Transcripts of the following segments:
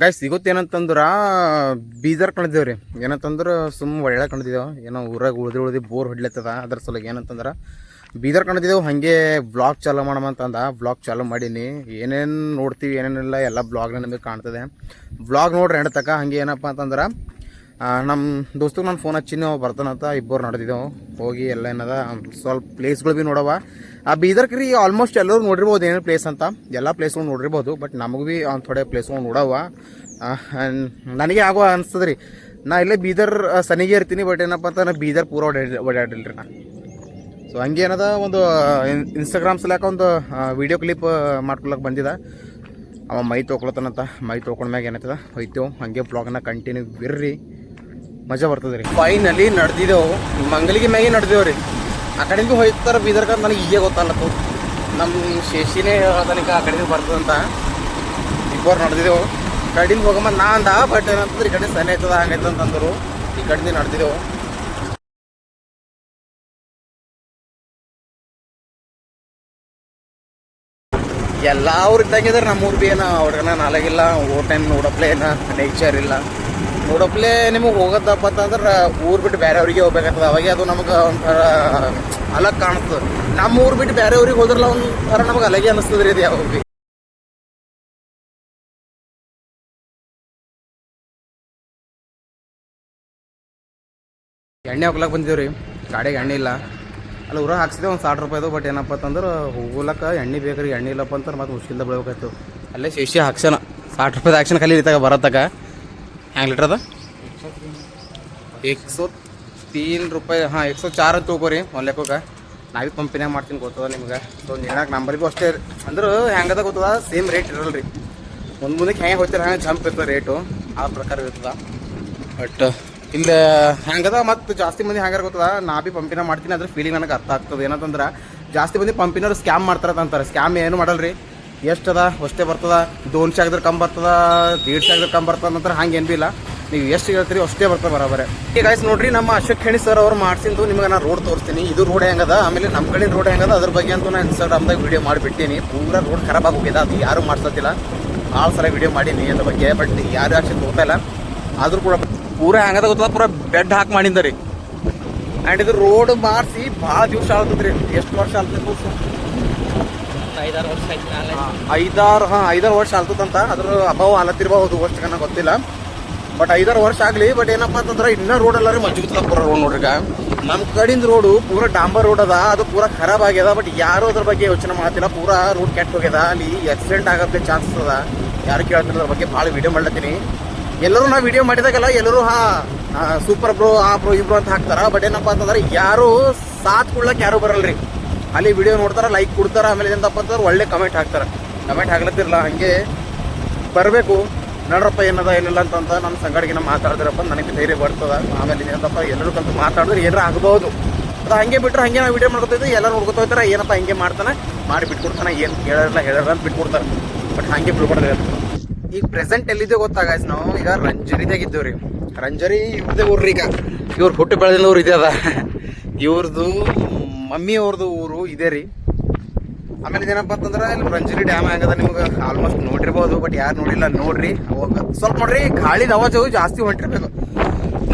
Guys ಸಿಗುತ್ತೆ ಏನಂತಂದ್ರೆ ಬೀದರ್ ಕಣ್ದೇವ್ರಿ. ಏನಂತಂದ್ರೆ ಸುಮ್ಮ ಒಳ್ಳೆ ಕಣ್ದಿದ್ದೇವೆ ಏನೋ ಊರಾಗ ಉಳ್ದಿ ಉಳ್ದಿ ಬೋರ್ ಹೊಡ್ಲತ್ತದ. ಅದ್ರ ಸಲುವಾಗಿ ಏನಂತಂದ್ರೆ ಬೀದರ್ ಕಣ್ದಿದ್ದೇವೆ ಹಾಗೆ ಬ್ಲಾಗ್ ಚಾಲೂ ಮಾಡಮಂತಂದ ಬ್ಲಾಗ್ ಚಾಲೂ ಮಾಡೀನಿ. ಏನೇನು ನೋಡ್ತೀವಿ ಏನೇನಿಲ್ಲ ಎಲ್ಲ ಬ್ಲಾಗ್ನ ನಿಮಗೆ ಕಾಣ್ತದೆ. ಬ್ಲಾಗ್ ನೋಡ್ರಿ ತಕ. ಹಂಗೆ ಏನಪ್ಪ ಅಂತಂದ್ರೆ ನಮ್ಮ ದೋಸ್ತಗೆ ನಾನು ಫೋನ್ ಹಚ್ಚಿನಿ. ಬರ್ತಾನಂತ ಇಬ್ಬರು ನಡೆದಿದ್ದೆವು ಹೋಗಿ ಎಲ್ಲ ಏನದ, ಸ್ವಲ್ಪ ಪ್ಲೇಸ್ಗಳು ಭೀ ನೋಡವ. ಆ ಬೀದರ್ ಆಲ್ಮೋಸ್ಟ್ ಎಲ್ಲರೂ ನೋಡಿರ್ಬೋದು ಏನೇನು ಪ್ಲೇಸ್ ಅಂತ. ಎಲ್ಲ ಪ್ಲೇಸ್ಗಳು ನೋಡಿರ್ಬೋದು ಬಟ್ ನಮಗೆ ಭೀ ಒಂದು ಥೋಡೆ ಪ್ಲೇಸ್ಗಳು ನೋಡವ ನನಗೆ ಆಗೋ ಅನಿಸ್ತದೆ ರೀ ನಾ ಇಲ್ಲೇ ಬೀದರ್ ಸನಿಗೆ ಇರ್ತೀನಿ ಬಟ್ ಏನಪ್ಪ ಅಂತ ನಾ ಬೀದರ್ ಪೂರ ಓಡಾಡಿ ಓಡಾಡಿಲ್ಲ ರೀ ನಾ. ಸೊ ಹಂಗೆ ಏನದ ಒಂದು ಇನ್ಸ್ಟಾಗ್ರಾಮ್ ಸಲಕ್ಕ ಒಂದು ವೀಡಿಯೋ ಕ್ಲಿಪ್ ಮಾಡ್ಕೊಳಕ್ಕೆ ಬಂದಿದ್ದ ಅವ ಮೈ ತೊಗೊಳತನಂತ ಮೈ ತೊಗೊಂಡ್ಮ್ಯಾಗ ಏನಾಯ್ತದ ಹೋಯ್ತೇವೆ ಹಂಗೆ ಬ್ಲಾಗ್ನ ಕಂಟಿನ್ಯೂ ಬಿರ್ರಿ. ಮಜಾ ಬರ್ತದೆ ರೀ ಫೈನಲಿ ನಡೆದಿದ್ದೆವು. ಮಂಗಲಿಗೆ ಮ್ಯಾಗೆ ನಡೆದೇವು ರೀ. ಆ ಕಡೆಯಿಂದ ಹೋಯ್ತಾರ ಬೀದರ್ಕ ನನಗೆ ಈಗ ಗೊತ್ತಲ್ಲತ್ತು ನಮ್ಮ ಶೇಷಿನೇ ಹೇಳೋದನಿಕ ಆ ಕಡೆಯಿಂದ ಬರ್ತದಂತ ಇಬ್ಬರು ನಡೆದಿದ್ದೆವು. ಕಡಿಂದ ಹೋಗಮ್ಮ, ನಾ ಅಂದ ಬಟ್ ಏನಂತಂದ್ರೆ ಈ ಕಡೆ ಸನಿ ಆಯ್ತದ ಹಂಗೈತದ ಅಂತಂದರು. ಈ ಕಡೆಯಿಂದ ನಡೆದಿದ್ದೆವು. ಎಲ್ಲ ಅವ್ರು ಇದ್ದಂಗಿದ್ರೆ ನಮ್ಮೂರು ಭೀ ಏನ ಅವ್ರಿಗೆ ನಾಲಾಗಿಲ್ಲ ಟೈಮ್ ನೋಡಪ್ಲೆ ಏನ ನೇಚರ್ ಇಲ್ಲ. ನೋಡಪ್ಲೆ ನಿಮಗೆ ಹೋಗೋದಪ್ಪ ಅಂತಂದ್ರೆ ಊರು ಬಿಟ್ಟು ಬೇರೆ ಅವ್ರಿಗೆ ಹೋಗ್ಬೇಕಾಗ್ತದೆ ಅವಾಗೆ ಅದು ನಮಗೆ ಒಂಥರ ಅಲಗ್ ಕಾಣಿಸ್ತದೆ ನಮ್ಮ ಊರು ಬಿಟ್ಟು ಬೇರೆ ಊರಿಗೆ ಹೋದ್ರಲ್ಲ ಒಂಥರ ನಮಗೆ ಅಲಗೆ ಅನಿಸ್ತದೆ ರೀ ಅದು ಯಾವಾಗ ಎಣ್ಣೆ ಹೋಗ್ಲಕ್ಕೆ ಬಂದಿದ್ದೀವಿ ರೀ ಗಾಡಿಗೆ ಎಣ್ಣೆ ಇಲ್ಲ. ಅಲ್ಲಿ, ಊರಾಗ ಹಾಕ್ಸಿದೆ ಒಂದು ಸಾವಿರ ರೂಪಾಯಿದು ಬಟ್ ಏನಪ್ಪ ಅಂತಂದ್ರೆ ಹೋಗ್ಲಕ್ಕ ಎಣ್ಣೆ ಬೇಕ್ರಿ ಎಣ್ಣೆ ಇಲ್ಲಪ್ಪ ಅಂತಂದ್ರೆ ಮತ್ತೆ ಮುಷ್ಕಿಲ್ದ ಬೆಳಬೇಕಾಯ್ತು. ಅಲ್ಲೇ ಶೇಷಿ ಹಾಕ್ಸೋಣ ಸಾठ ರೂಪಾಯಿ ಹಾಕ್ಸೋಣ ಖಾಲಿ ಇತ್ತಾಗ ಬರತ್ತಕ ಹ್ಯಾಂಗೆ ಲೀಟ್ರ್ ಅದ? ಎಕ್ಸೋ ತೀನ್ ರೂಪಾಯಿ ಹಾಂ ಎಕ್ಸೋ ಚಾರ್ ಅಂತ ತಗೋರಿ ಒಂದು ಲೆಕ್ಕಕ್ಕೆ. ನಾವೇ ಪಂಪಿನಾಗ ಮಾಡ್ತೀನಿ ಗೊತ್ತದ ನಿಮ್ಗೆ. ಸೊ ನೀಡಕ್ಕೆ ನಂಬರ್ ಭೀ ಅಷ್ಟೇ ಅಂದ್ರೆ ಹೆಂಗದ ಗೊತ್ತದ? ಸೇಮ್ ರೇಟ್ ಇರಲ್ಲ ರೀ. ಒಂದು ಮುಂದಕ್ಕೆ ಹೆಂಗೆ ಹೋಗ್ತೀರ, ಹಂಗೆ ಜಂಪ್ ಇರ್ತದೆ ರೇಟು ಆ ಪ್ರಕಾರ ಇರ್ತದ. ಬಟ್ ಇಲ್ಲ ಹೆಂಗದ ಮತ್ತು ಜಾಸ್ತಿ ಮಂದಿ ಹೆಂಗಾರ ಗೊತ್ತದ? ನಾ ಭೀ ಪಂಪಿನ ಮಾಡ್ತೀನಿ ಅದ್ರ ಫೀಲಿಂಗ್ ನನಗೆ ಅರ್ಥ ಆಗ್ತದೆ. ಏನಂತಂದ್ರೆ, ಜಾಸ್ತಿ ಮಂದಿ ಪಂಪಿನವ್ರು ಸ್ಕ್ಯಾಮ್ ಮಾಡ್ತಾರೆ ಅಂತಾರೆ. ಸ್ಕ್ಯಾಮ್ ಏನು ಮಾಡಲ್ರಿ. ಎಷ್ಟು ಅದ ಅಷ್ಟೇ ಬರ್ತದ? ದೋನ್ಶೆ ಆಗಿದ್ರೆ ಕಮ್ಮಿ ಬರ್ತದ? ದೀಡ್ಶೆ ಆಗಿದ್ರೆ ಕಮ್ಮಿ ಬರ್ತದ ನಂತರ ಹಂಗೆ ಏನು ಬಿ ಇಲ್ಲ. ನೀವು ಎಷ್ಟು ಹೇಳ್ತೀರಿ ಅಷ್ಟೇ ಬರ್ತದೆ ಬರೋಬರೇ. ಈಗ ಗಾಯ್ಸ್ ನೋಡ್ರಿ, ನಮ್ಮ ಅಶೋಕ್ ಖೇಣಿ ಸರ್ ಅವ್ರು ಮಾಡ್ಸಿದ್ದು ನಿಮಗೆ ನಾನು ರೋಡ್ ತೋರಿಸ್ತೀನಿ. ಇದು ರೋಡ್ ಹೆಂಗದ? ಆಮೇಲೆ ನಮ್ಮ ಕಡೆ ರೋಡ್ ಹೆಂಗದ? ಅದ್ರ ಬಗ್ಗೆ ಅಂತೂ ನಾನು ಇನ್ಸ್ಟಾಗ್ರಾಮ್ದಾಗ ವಿಡಿಯೋ ಮಾಡಿಬಿಟ್ಟೀನಿ. ಪೂರ ರೋಡ್ ಖರಾಬ್ ಆಗೋಗಿದೆ. ಅದು ಯಾರು ಮಾಡ್ಸತ್ತಿಲ್ಲ. ಭಾಳ ಸಲ ವಿಡಿಯೋ ಮಾಡೀನಿ ಅದ್ರ ಬಗ್ಗೆ. ಬಟ್ ಯಾರು ಆಕ್ಷನ್ ತಗೋತಾ ಇಲ್ಲ. ಆದ್ರೂ ಕೂಡ ಪೂರ ಹೆಂಗದ ಗೊತ್ತದ? ಪೂರ ಬೆಡ್ ಹಾಕಿ ಮಾಡಿಂದ ರೀ. ಆ್ಯಂಡ್ ಇದು ರೋಡ್ ಮಾಡಿಸಿ ಭಾಳ ದಿವಸ ಆಗ್ತದ್ರಿ ಎಷ್ಟು ವರ್ಷ ಆಗ್ತದೆ ಐದಾರು ವರ್ಷ ಐದಾರು, ಹಾಂ, ಐದಾರು ವರ್ಷ ಆಗ್ತದಂತ ಅದ್ರ ಅಭಾವ ಆಲತ್ತಿರ್ಬಹುದು ವರ್ಷ ಕನ್ನ ಗೊತ್ತಿಲ್ಲ. ಬಟ್ ಐದಾರು ವರ್ಷ ಆಗಲಿ ಬಟ್ ಏನಪ್ಪ ಅಂತಂದ್ರೆ ಇನ್ನೂ ರೋಡ್ ಎಲ್ಲರೂ ಮಜ್ಜಿಗೆ ಬರೋ ರೋಡ್ ನೋಡ್ರಿ ಈಗ. ನಮ್ಮ ರೋಡ್ ರೋಡು ಪೂರ ಡಾಂಬರ್ ರೋಡ್ ಅದ, ಅದು ಪೂರ ಖರಾಬ್ ಆಗ್ಯದ ಬಟ್ ಯಾರು ಅದ್ರ ಬಗ್ಗೆ ಯೋಚನೆ ಮಾಡ್ತಿಲ್ಲ ಪೂರ ರೋಡ್ ಕೆಟ್ಟ ಹೋಗ್ಯದ, ಅಲ್ಲಿ ಆಕ್ಸಿಡೆಂಟ್ ಆಗೋದಕ್ಕೆ ಚಾನ್ಸಸ್ ಅದ. ಯಾರು ಕೇಳ್ತಿಲ್ಲ ಅದ್ರ ಬಗ್ಗೆ, ಭಾಳ ವಿಡಿಯೋ ಮಾಡ್ಲತ್ತೀನಿ. ಎಲ್ಲರೂ ನಾವು ವಿಡಿಯೋ ಮಾಡಿದಾಗೆಲ್ಲ ಎಲ್ಲರೂ, ಹಾ ಸೂಪರ್ ಬ್ರೋ ಆ ಬ್ರೋ ಇಬ್ರೋ ಅಂತ ಹಾಕ್ತಾರ. ಬಟ್ ಏನಪ್ಪ ಅಂತಂದ್ರೆ ಯಾರು ಸಾತ್ ಕೊಡ್ಲಕ್ಕೆ ಯಾರು ಬರಲ್ರಿ. ಅಲ್ಲಿ ವಿಡಿಯೋ ನೋಡ್ತಾರ ಲೈಕ್ ಕೊಡ್ತಾರ, ಆಮೇಲೆ ಏನಪ್ಪ ಅಂತಂದ್ರೆ ಒಳ್ಳೆ ಕಮೆಂಟ್ ಹಾಕ್ತಾರೆ. ಕಮೆಂಟ್ ಹಾಕ್ಲತ್ತಿರಲ್ಲ ಹಂಗೆ ಬರಬೇಕು. ನೋಡ್ರಪ್ಪ, ಏನದ, ಏನಿಲ್ಲ ಅಂತಂತ ನಮ್ಮ ಸಂಗಡಿಗೆ ಮಾತಾಡಿದ್ರಪ್ಪ ನನಗೆ ಧೈರ್ಯ ಬರ್ತದ. ಆಮೇಲೆ ಏನಪ್ಪ ಎಲ್ಲರೂ ಕಂತು ಮಾತಾಡಿದ್ರೆ ಏನಾರ ಆಗ್ಬೋದು. ಅದು ಹಂಗೆ ಬಿಟ್ರೆ ಹಂಗೆ ನಾವು ವಿಡಿಯೋ ಮಾಡ್ಕೊತಿದ್ವಿ ಎಲ್ಲ ನೋಡ್ಕೊತ ಹೋಗ್ತಾರೆ, ಏನಪ್ಪ ಹಂಗೆ ಮಾಡ್ತಾನೆ, ಮಾಡಿ ಬಿಟ್ಕೊಡ್ತಾನೆ, ಏನು ಹೇಳಲ್ಲ ಹೇಳಲ್ಲ ಅಂತ ಬಿಟ್ಕೊಡ್ತಾರೆ. ಬಟ್ ಹಂಗೆ ಬಿಡ್ಬಾರ್ದು ಈಗ ಪ್ರೆಸೆಂಟ್ ಎಲ್ಲಿದೆ ಗೊತ್ತಾಗಾಯ್ತು ನಾವು? ಈಗ ರಂಜರಿದಾಗ ಇದ್ದೇವೆ ರೀ. ರಂಜರಿ ಇವ್ರದೇ ಊರ್ರಿ ಈಗ ಇವ್ರು ಹುಟ್ಟು ಬೆಳೆದಿಲ್ಲ ಊರು ಇದೆ ಅದ ಇವ್ರದ್ದು ಮಮ್ಮಿ ಅವ್ರದ್ದು ಊರು ಇದೆ ರೀ. ಆಮೇಲೆ ಇದೇನಪ್ಪ ಅಂತಂದ್ರೆ ಇಲ್ಲಿ ರಂಜರಿ ಡ್ಯಾಮ್ ಆಗದ ನಿಮ್ಗೆ ಆಲ್ಮೋಸ್ಟ್ ನೋಡಿರ್ಬೋದು ಬಟ್ ಯಾರು ನೋಡಿಲ್ಲ, ನೋಡ್ರಿ. ಅವಾಗ ಸ್ವಲ್ಪ ನೋಡ್ರಿ, ಗಾಳಿದ ಅವಾಜು ಜಾಸ್ತಿ ಹೊಂಟಿರ್ಬೇಕು.